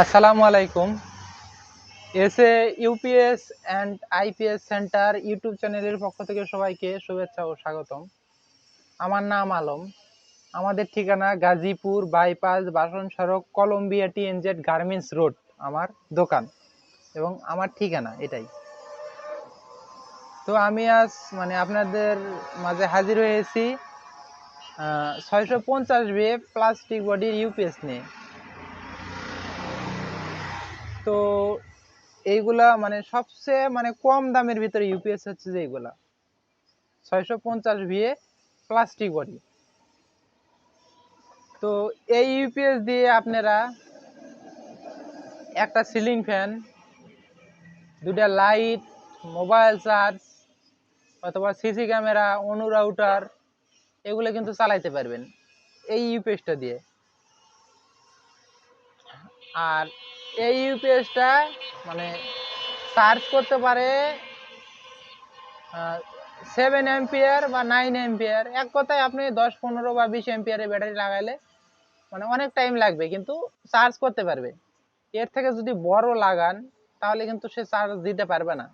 আসসালামু আলাইকুম। S A UPS and IPS centre YouTube চ্যানেলের পক্ষ থেকে সবাইকে শুভেচ্ছা ও স্বাগতম। আমার নাম আলম। আমাদের ঠিকানা গাজীপুর বাইপাস বাসন সড়ক কলম্বিয়া টিএনজেড গার্মেন্টস রোড, আমার দোকান। এবং আমার ঠিকানা এটাই। তো আমি আজ মানে আপনাদের মাঝে হাজির হয়েছি ছয়শো পঞ্চাশ বিয়ে প্লাস্টিক বডির ইউপিএস নিয়ে। তো এইগুলা মানে সবচেয়ে মানে কম দামের ভিতরে ইউপিএস হচ্ছে যে এইগুলা। ছয়শো পঞ্চাশ ভিএ প্লাস্টিক বডি তো এই ইউপিএস দিয়ে আপনারা একটা সিলিং ফ্যান দুটা লাইট মোবাইল চার্জ অথবা সিসি ক্যামেরা অনু রাউটার এগুলো কিন্তু চালাইতে পারবেন এই ইউপিএসটা দিয়ে। আর এই ইউপিএসটা মানে চার্জ করতে পারে সেভেন এম্পিয়ার বা নাইন এম্পিয়ার এক কথায় আপনি দশ, পনেরো বা বিশ এম্পিয়ারের ব্যাটারি লাগাইলে মানে অনেক টাইম লাগবে, কিন্তু চার্জ করতে পারবে। এর থেকে যদি বড় লাগান, তাহলে কিন্তু সে চার্জ দিতে পারবে না।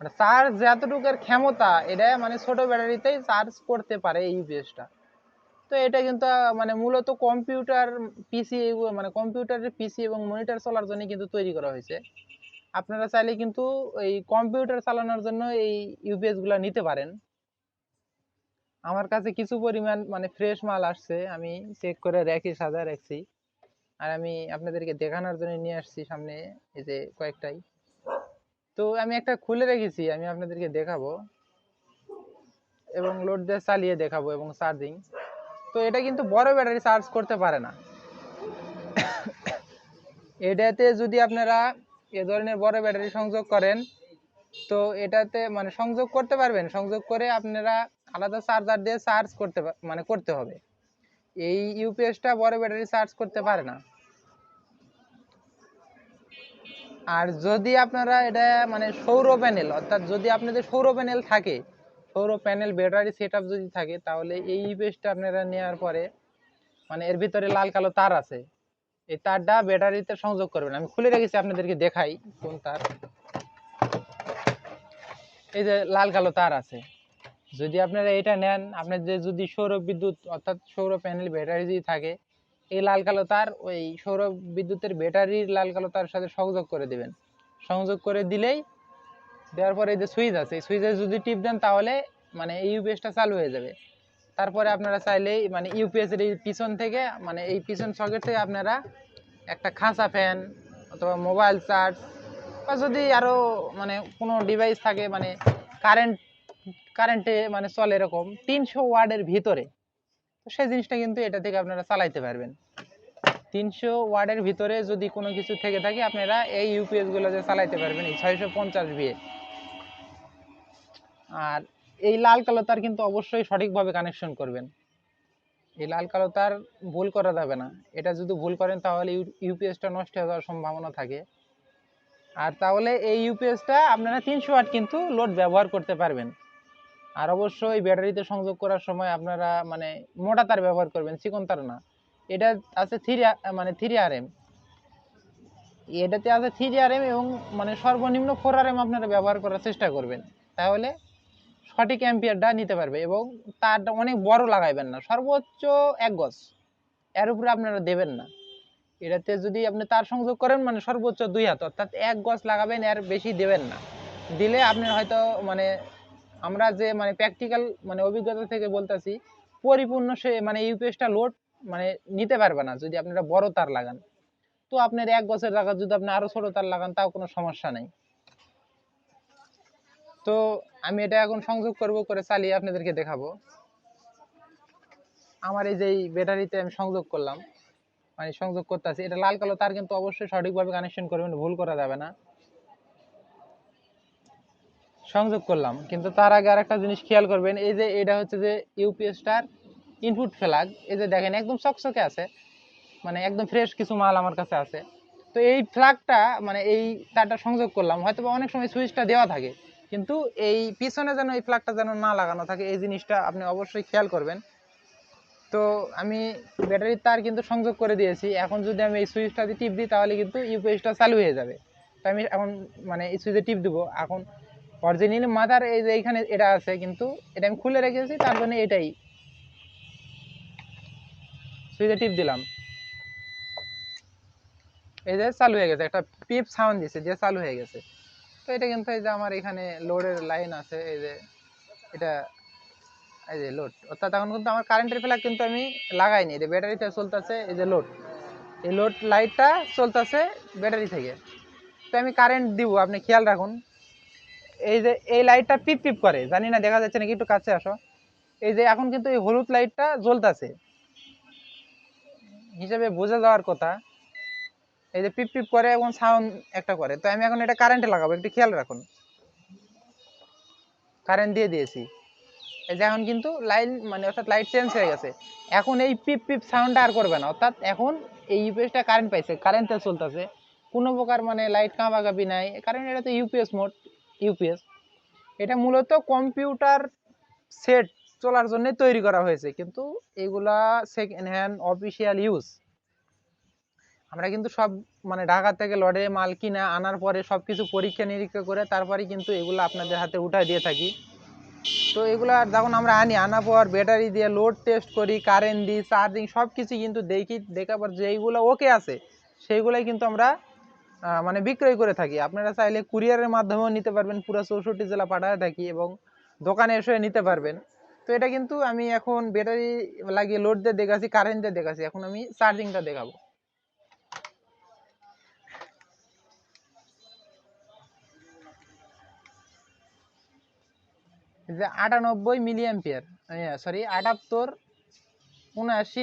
মানে চার্জ যতটুকুর ক্ষমতা, এটা মানে ছোট ব্যাটারিতেই চার্জ করতে পারে এই ইউপিএসটা তো এটা কিন্তু মানে মূলত কম্পিউটার পিসি মানে কম্পিউটারের পিসি এবং মনিটর চলার জন্য কিন্তু তৈরি করা হয়েছে। আপনারা চাইলে কিন্তু এই কম্পিউটার চালানোর জন্য এই ইউপিএসগুলা নিতে পারেন। আমার কাছে কিছু পরিমাণ মানে ফ্রেশ মাল আসছে, আমি চেক করে রেখে সাজা রাখছি। আর আমি আপনাদেরকে দেখানোর জন্য নিয়ে আসছি সামনে, এই যে কয়েকটাই। তো আমি একটা খুলে রেখেছি, আমি আপনাদেরকে দেখাবো। এবং লোড দিয়ে চালিয়ে দেখাবো এবং চার্জিং তো এটা কিন্তু বড় ব্যাটারি চার্জ করতে পারে না। এটাতে যদি আপনারা এ ধরনের বড় ব্যাটারি সংযোগ করেন, তো এটাতে মানে সংযোগ করতে পারবেন। সংযোগ করে আপনারা আলাদা চার্জার দিয়ে চার্জ করতে মানে করতে হবে। এই ইউপিএসটা বড় ব্যাটারি চার্জ করতে পারে না। আর যদি আপনারা এটা মানে সৌর প্যানেল অর্থাৎ যদি আপনাদের সৌর প্যানেল থাকে সৌর প্যানেল ব্যাটারি সেট যদি থাকে, তাহলে এই ইউপিএসটা আপনারা নেওয়ার পরে মানে এর ভিতরে লাল কালো তার আছে। এই তারটা ব্যাটারিতে সংযোগ করবেন। আমি খুলে রেখেছি, আপনাদেরকে দেখাই কোন তার। এই যে লাল কালো তার আছে। যদি আপনারা এটা নেন আপনাদের যদি সৌর বিদ্যুৎ, অর্থাৎ সৌর প্যানেল ব্যাটারি যদি থাকে, এই লাল কালো তার ওই সৌর বিদ্যুতের ব্যাটারির লাল কালো তার সাথে সংযোগ করে দিবেন। সংযোগ করে দিলেই দেওয়ার পরে এই যে সুইচ আছে, এই সুইচে যদি টিপ দেন তাহলে মানে এই ইউপিএসটা চালু হয়ে যাবে। তারপরে আপনারা চাইলেই মানে ইউপিএস এর এই পিছন থেকে মানে এই পিছন সকেট থেকে আপনারা একটা খাঁচা ফ্যান অথবা মোবাইল চার্জ বা যদি আরও মানে কোনো ডিভাইস থাকে মানে কারেন্ট কারেন্টে মানে চলে এরকম তিনশো ওয়ার্ডের ভিতরে, তো সেই জিনিসটা কিন্তু এটা থেকে আপনারা চালাইতে পারবেন। তিনশো ওয়ার্ডের ভিতরে যদি কোনো কিছু থেকে থাকে, আপনারা এই ইউপিএসগুলো যে চালাইতে পারবেন, এই ছয়শো পঞ্চাশ বিয়ে আর এই লাল কালো তার কিন্তু অবশ্যই সঠিকভাবে কানেকশন করবেন। এই লাল কালো তার ভুল করা যাবে না। এটা যদি ভুল করেন তাহলে ইউপিএসটা নষ্ট হয়ে যাওয়ার সম্ভাবনা থাকে। আর তাহলে এই ইউপিএসটা আপনারা তিনশো ওয়াট কিন্তু লোড ব্যবহার করতে পারবেন। আর অবশ্যই ব্যাটারিতে সংযোগ করার সময় আপনারা মানে মোটা তার ব্যবহার করবেন, চিকন তার না। এটা আছে থ্রি মানে থ্রি আর এম এটাতে আছে থ্রি আর এম এবং মানে সর্বনিম্ন ফোর আর এম আপনারা ব্যবহার করার চেষ্টা করবেন। তাহলে সঠিক অ্যাম্পিয়ারটা নিতে পারবে এবং তারটা অনেক বড় লাগাইবেন না। সর্বোচ্চ এক গজ। এর উপরে আপনারা দেবেন না। এটাতে যদি আপনি তার সংযোগ করেন মানে সর্বোচ্চ দুই হাত, অর্থাৎ এক গজ লাগাবেন, এর বেশি দেবেন না। দিলে আপনার হয়তো মানে আমরা যে মানে প্র্যাকটিক্যাল মানে অভিজ্ঞতা থেকে বলতেছি, পরিপূর্ণ সে মানে ইউপিএসটা লোড মানে নিতে পারবে না যদি আপনারা বড় তার লাগান। তো আপনার এক গছের জায়গা যদি আপনি আরও ছোট তার লাগান, তাও কোনো সমস্যা নেই। তো আমি এটা এখন সংযোগ করব, করে চালিয়ে আপনাদেরকে দেখাবো। আমার এই যে ব্যাটারিতে আমি সংযোগ করলাম মানে সংযোগ করতেছি, এটা লাল কালো তার কিন্তু অবশ্যই সঠিকভাবে কানেকশন করবেন ভুল করা যাবে না। সংযোগ করলাম, কিন্তু তার আগে আরেকটা জিনিস খেয়াল করবেন, এই যে এটা হচ্ছে যে ইউপিএসটার ইনপুট ফ্ল্যাগ এই যে দেখেন একদম চকচকে আছে মানে একদম ফ্রেশ কিছু মাল আমার কাছে আছে। তো এই ফ্ল্যাগটা মানে এই তারটা সংযোগ করলাম হয়তো অনেক সময় সুইচটা দেওয়া থাকে কিন্তু এই পিছনে যেন এই ফ্ল্যাগটা যেন না লাগানো থাকে, এই জিনিসটা আপনি অবশ্যই খেয়াল করবেন। তো আমি ব্যাটারির তার কিন্তু সংযোগ করে দিয়েছি। এখন যদি আমি এই সুইচটা দিয়ে টিপ দিই, তাহলে কিন্তু ইউপিএসটা চালু হয়ে যাবে। তো আমি এখন মানে এই সুইচে টিপ দেবো। এখন অরিজিনালি মাদার এই যে এইখানে এটা আছে, কিন্তু এটা আমি খুলে রেখেছি, তার জন্য এটাই। সুইচে টিপ দিলাম। এই যে চালু হয়ে গেছে, একটা পিপ সাউন্ড দিছে, যে চালু হয়ে গেছে। তো এটা কিন্তু এই যে আমার এখানে লোডের লাইন আছে, এই যে এটা, এই যে লোড অর্থাৎ এখন কিন্তু আমার কারেন্টের ফ্ল্যাগ কিন্তু আমি লাগাইনি যে ব্যাটারিতে চলতেছে এই যে লোড এই লোড লাইটটা চলতেছে ব্যাটারি থেকে। তো আমি কারেন্ট দিব, আপনি খেয়াল রাখুন। এই যে এই লাইটটা পিপ পিপ করে, জানি না, দেখা যাচ্ছে নাকি একটু কাছে আসো। এই যে এখন কিন্তু এই হলুদ লাইটটা জ্বলতেছে। হিসেবে বোঝা যাওয়ার কথা এই যে পিপ পিপ করে এবং সাউন্ড একটা করে। তো আমি এখন এটা কারেন্টে লাগাবো, একটু খেয়াল রাখুন। কারেন্ট দিয়ে দিয়েছি। এই যে এখন কিন্তু লাইন মানে অর্থাৎ লাইট চেঞ্জ হয়ে গেছে। এখন এই পিপ পিপ সাউন্ডটা আর করবে না। অর্থাৎ এখন এই ইউপিএসটা কারেন্ট পাইছে কারেন্টে চলতেছে। কোনো প্রকার মানে লাইট কাঁপাকাঁপি নাই। কারণ এটা তো ইউপিএস মোড ইউপিএস এটা মূলত কম্পিউটার সেট চলার জন্য তৈরি করা হয়েছে। কিন্তু এগুলা সেকেন্ড হ্যান্ড অফিসিয়াল ইউজ আমরা কিন্তু সব মানে ঢাকা থেকে লড়ে মাল কিনা আনার পরে সব কিছু পরীক্ষা নিরীক্ষা করে তারপরে কিন্তু এগুলো আপনাদের হাতে উঠায় দিয়ে থাকি। তো এগুলা যখন আমরা আনি, আনার পর ব্যাটারি দিয়ে লোড টেস্ট করি কারেন্ট দিই চার্জিং সব কিছু কিন্তু দেখি, দেখার পর যেইগুলো ওকে আছে, সেইগুলাই কিন্তু আমরা মানে বিক্রয় করে থাকি। আপনারা চাইলে কুরিয়ারের মাধ্যমেও নিতে পারবেন, পুরো চৌষট্টি জেলা পাঠাতে থাকি এবং দোকানে এসে নিতে পারবেন। তো এটা কিন্তু আমি এখন ব্যাটারি লাগিয়ে লোড দিয়ে দেখাচ্ছি কারেন্ট দিয়ে দেখাচ্ছি, এখন আমি চার্জিংটা দেখাবো। যে আটানব্বই মিলি অ্যাম্পিয়ার সরি আটাত্তর উনআশি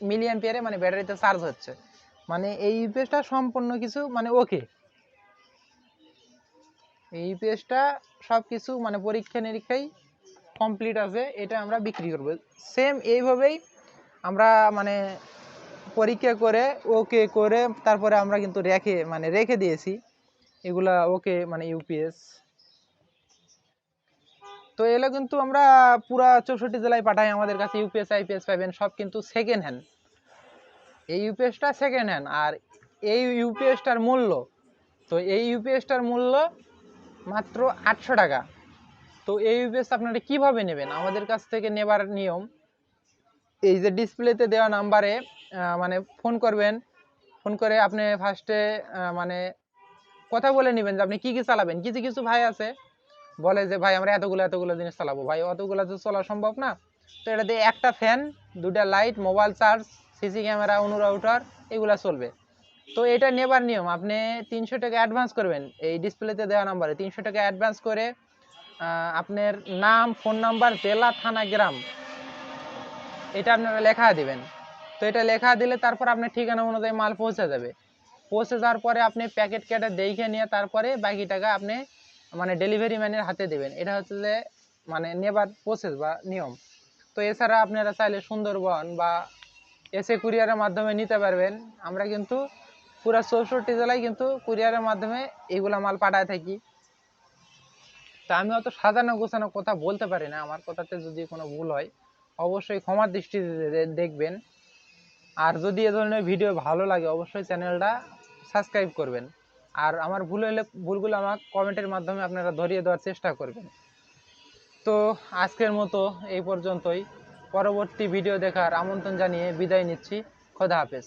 মিলি অ্যাম্পিয়ারে মানে ব্যাটারিতে চার্জ হচ্ছে। মানে এই ইউপিএসটা সম্পূর্ণ কিছু মানে ওকে এই ইউপিএসটা সব কিছু মানে পরীক্ষা নিরীক্ষাই কমপ্লিট আছে, এটা আমরা বিক্রি করব। সেম এইভাবেই আমরা মানে পরীক্ষা করে ওকে করে তারপরে আমরা কিন্তু রেখে মানে রেখে দিয়েছি। এগুলা ওকে মানে ইউপিএস তো এগুলো কিন্তু আমরা পুরা চৌষট্টি জেলায় পাঠাই আমাদের কাছে ইউপিএস আইপিএস পাবেন সব কিন্তু সেকেন্ড হ্যান্ড এই ইউপিএসটা সেকেন্ড হ্যান্ড আর এই ইউপিএসটার মূল্য, তো এই ইউপিএসটার মূল্য মাত্র আটশো টাকা। তো এই ইউপিএস আপনারা কীভাবে নেবেন? আমাদের কাছ থেকে নেবার নিয়ম, এই যে ডিসপ্লেতে দেওয়া নাম্বারে মানে ফোন করবেন, ফোন করে আপনি ফার্স্টে মানে কথা বলে নেবেন যে আপনি কি কি চালাবেন। কিছু কিছু ভাই আছে বলে যে, ভাই, আমরা এতগুলো এতগুলো জিনিস চালাবো। ভাই, অতগুলো তো চলা সম্ভব না। তো এটা দিয়ে একটা ফ্যান দুটা light, mobile charge, CC camera ONU router এগুলো চলবে। তো এটা নেবার নিয়ম, আপনি তিনশো টাকা অ্যাডভান্স করবেন। এই ডিসপ্লেতে দেওয়া নাম্বারে তিনশো টাকা অ্যাডভান্স করে আপনার নাম ফোন নাম্বার জেলা, থানা, গ্রাম, এটা আপনারা লেখা দিবেন। তো এটা লেখা দিলে তারপর আপনার ঠিকানা অনুযায়ী মাল পৌঁছে যাবে। পৌঁছে যাওয়ার পরে আপনি প্যাকেট কেটে দেখে নিয়ে তারপরে বাকি টাকা আপনি মানে ডেলিভারি ম্যানের হাতে দেবেন। এটা হচ্ছে মানে নেবার প্রসেস বা নিয়ম। তো এছাড়া আপনারা চাইলে সুন্দরবন বা এসে কুরিয়ারের মাধ্যমে নিতে পারবেন। আমরা কিন্তু পুরো চৌষট্টি জেলায় কিন্তু কুরিয়ারের মাধ্যমে এইগুলা মাল পাঠায় থাকি। তা আমি অত সাজানো গোছানো কথা বলতে পারি না। আমার কথাতে যদি কোনো ভুল হয়, অবশ্যই ক্ষমার দৃষ্টিতে দেখবেন। আর যদি এ ধরনের ভিডিও ভালো লাগে, অবশ্যই চ্যানেলটা সাবস্ক্রাইব করবেন। আর আমার ভুল হলে ভুলগুলো আমার কমেন্টের মাধ্যমে আপনারা ধরিয়ে দেওয়ার চেষ্টা করবেন। তো আজকের মতো এই পর্যন্তই। পরবর্তী ভিডিও দেখার আমন্ত্রণ জানিয়ে বিদায় নিচ্ছি। খোদা হাফেজ।